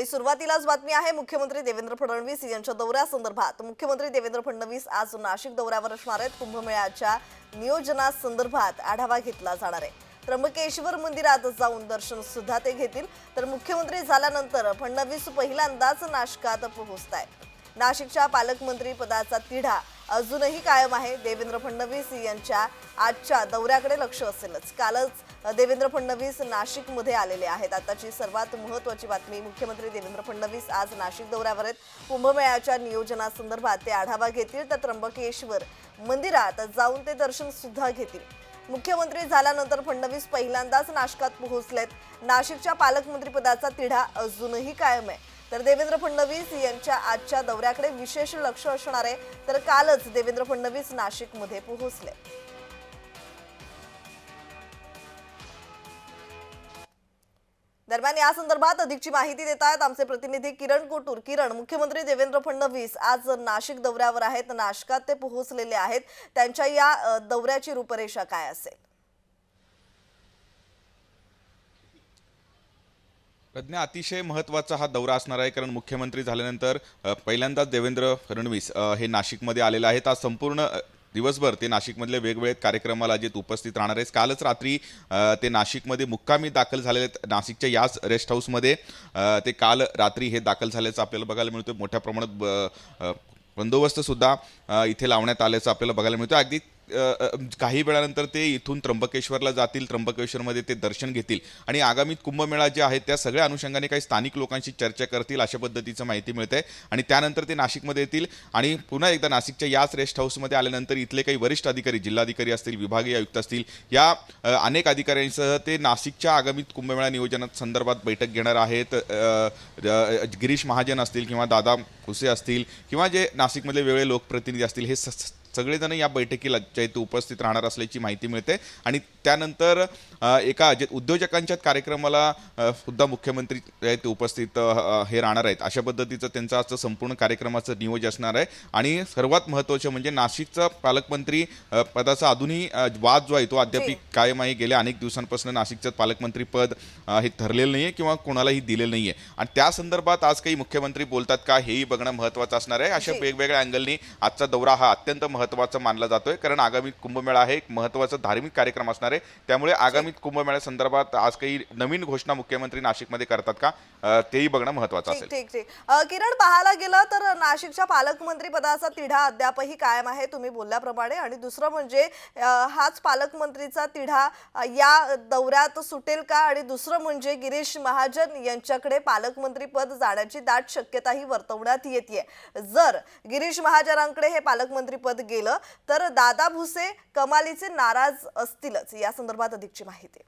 आणि सुरुवातीलाच बातमी आहे मुख्यमंत्री देवेंद्र फडणवीस यांच्या दौऱ्यासंदर्भात. मुख्यमंत्री देवेंद्र फडणवीस आज नाशिक दौऱ्यावर असणार आहेत. कुंभमेळ्याच्या नियोजनासंदर्भात आढावा घेतला जाणार आहे. त्र्यंबकेश्वर मंदिरात जाऊन दर्शन सुद्धा ते घेतील. तर मुख्यमंत्री झाल्यानंतर फडणवीस पहिल्यांदाच नाशकात पोहोचत आहेत नाशिकच्या पालकमंत्री पदाचा तिढा अजूनही कायम आहे. देवेंद्र फडणवीस यांच्या आजच्या दौऱ्याकडे लक्ष असेलच. कालच देवेंद्र फडणवीस नाशिकमध्ये आलेले आहेत. आताची सर्वात महत्वाची बातमी मुख्यमंत्री देवेंद्र फडणवीस आज नाशिक दौऱ्यावर आहेत. कुंभमेळ्याच्या नियोजनासंदर्भात ते आढावा घेतील. तर त्र्यंबकेश्वर मंदिरात जाऊन ते दर्शन सुद्धा घेतील. मुख्यमंत्री झाल्यानंतर फडणवीस पहिल्यांदाच नाशकात पोहोचलेत. नाशिकच्या पालकमंत्रीपदाचा तिढा अजूनही कायम आहे. तर देवेंद्र फडणवीस यांच्या आजच्या दौऱ्याकडे विशेष लक्ष असणार आहे. तर कालच देवेंद्र फडणवीस नाशिकमध्ये पोहोचले. दरम्यान या संदर्भात अधिकची माहिती देत आहेत आमचे प्रतिनिधी किरण कोटूर. किरण मुख्यमंत्री देवेंद्र फडणवीस आज नाशिक दौऱ्यावर आहेत. नाशकात ते पोहोचलेले आहेत. त्यांच्या या दौऱ्याची रूपरेषा काय असेल? प्रज्ञा अतिशय महत्त्वाचा हा दौरा असणार आहे कारण मुख्यमंत्री झाल्यानंतर पहिल्यांदाच देवेंद्र फडणवीस हे नाशिकमध्ये आलेले आहेत. आज संपूर्ण दिवसभर ते नाशिकमधले वेगवेगळे कार्यक्रमाला जे उपस्थित राहणार आहेत. कालच रात्री ते नाशिकमध्ये मुक्कामी दाखल झालेले आहेत नाशिकच्या याच रेस्ट हाऊसमध्ये ते काल रात्री हे दाखल झाल्याचं आपल्याला बघायला मिळतं मोठ्या प्रमाणात ब- इथे लावण्यात आल्याचं आपल्याला बघायला मिळतं अगदी काही वेळानंतर ते इथून त्र्यंबकेश्वरला जातील त्र्यंबकेश्वरमध्ये ते दर्शन घेतील. आणि आगामी कुंभमेळा जे आहे त्या सगळ्या अनुषंगाने काही स्थानिक लोकांशी चर्चा करतील अशा पद्धतीचं माहिती मिळते आणि त्यानंतर ते नाशिकमध्ये येतील. आणि पुन्हा एकदा नाशिकच्या याच रेस्ट हाऊसमध्ये आल्यानंतर इथले काही वरिष्ठ अधिकारी जिल्हाधिकारी असतील विभागीय आयुक्त असतील या अनेक अधिकाऱ्यांसह ते नाशिकच्या आगामी कुंभमेळा नियोजनात संदर्भात बैठक घेणार आहेत. गिरीश महाजन असतील किंवा दादा भुसे असतील किंवा जे नाशिकमधले वेगळे लोकप्रतिनिधी असतील हे स- सगळेजण या बैठकीला ज्या इथे उपस्थित राहणार असल्याची माहिती मिळते. आणि त्यानंतर एका जे उद्योजकांच्या कार्यक्रमाला सुद्धा मुख्यमंत्री जे ते उपस्थित हे राहणार आहेत. अशा पद्धतीचं त्यांचं आजचं संपूर्ण कार्यक्रमाचं नियोजन असणार आहे. आणि सर्वात महत्त्वाचं म्हणजे नाशिकचा पालकमंत्री पदाचा अजूनही वाद जो आहे तो अद्याप कायम आहे. गेल्या अनेक दिवसांपासून नाशिकचं पालकमंत्री पद हे ठरलेलं नाही आहे किंवा कोणालाही दिलेलं नाही आहे आणि त्या संदर्भात आज काही मुख्यमंत्री बोलतात का हेही बघणं महत्त्वाचं असणार आहे. अशा. वेगवेगळ्या अँगलनी आजचा दौरा हा अत्यंत महत्त्वाचा मानला जातोय. कारण आगामी कुंभमेळा हा एक महत्त्वाचा धार्मिक कार्यक्रम असणार आहे. त्यामुळे आगामी कुंभमेळ्या संदर्भात आज काही नवीन घोषणा मुख्यमंत्री नाशिकमध्ये करतात का? तेही बघणं महत्त्वाचं ठीक असेल. ठीक ठीक. किरण पाहायला गेलं तर नाशिकच्या पालकमंत्री पदाचा तिढा अद्यापही कायम आहे तुम्ही बोलल्याप्रमाणे. आणि दुसरं म्हणजे हाच पालकमंत्रीचा तिढा या दौऱ्यात सुटेल का? आणि दुसरं म्हणजे गिरीश महाजन यांच्याकडे पालकमंत्री पद जाण्याची दाट शक्यताही वर्तवण्यात येते जर गिरीश महाजनांकडे हे पालकमंत्री पद गेलं तर दादा भुसे कमालीचे नाराज असतीलच. या संदर्भात अधिकची माहिती.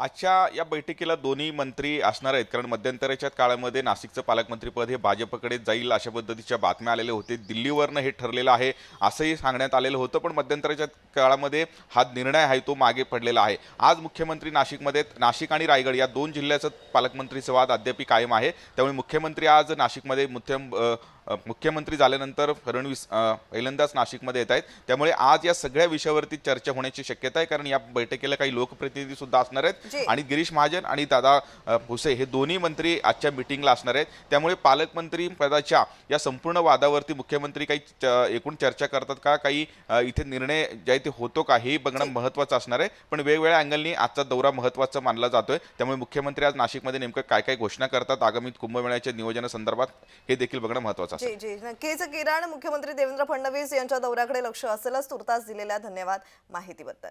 आजच्या या बैठकीला दोन्ही मंत्री असणार आहेत. कारण मध्यंतराच्या काळामध्ये नाशिकचं पालकमंत्रीपद हे भाजपकडे जाईल अशा पद्धतीच्या बातम्या आलेल्या होते. दिल्लीवरनं हे ठरलेलं आहे असंही सांगण्यात आलेलं होतं. पण मध्यंतराच्या काळामध्ये हा निर्णय आहे तो मागे पडलेला आहे. आज मुख्यमंत्री नाशिकमध्ये नाशिक आणि रायगड या दोन जिल्ह्याचं पालकमंत्रीचं वाद अद्याप कायम आहे. त्यामुळे मुख्यमंत्री आज नाशिकमध्ये मुख्यम मुख्यमंत्री झाल्यानंतर फडणवीस पहिल्यांदाच नाशिकमध्ये येत आहेत. त्यामुळे आज या सगळ्या विषयावरती चर्चा होण्याची शक्यता आहे कारण या बैठकीला काही लोकप्रतिनिधी सुद्धा असणार आहेत. आणि गिरीश महाजन आणि दादा भुसे हे दोन्ही मंत्री आजच्या मिटिंगला असणार आहेत. त्यामुळे पालकमंत्री पदाच्या या संपूर्ण वादावरती मुख्यमंत्री काही एकूण चर्चा करतात का? काही इथे निर्णय जे आहे ते होतो का? हे बघणं महत्त्वाचं असणार आहे. पण वेगवेगळ्या अँगलनी आजचा दौरा महत्त्वाचा मानला जातोय. त्यामुळे मुख्यमंत्री आज नाशिकमध्ये नेमकं काय काय घोषणा करतात आगामी कुंभमेळ्याच्या नियोजनासंदर्भात हे देखील बघणं महत्त्वाचं असेल. जी जी. नक्कीच किरण मुख्यमंत्री देवेंद्र फडणवीस यांच्या दौऱ्याकडे लक्ष असेलच तुर्तास दिलेल्या धन्यवाद माहितीबद्दल.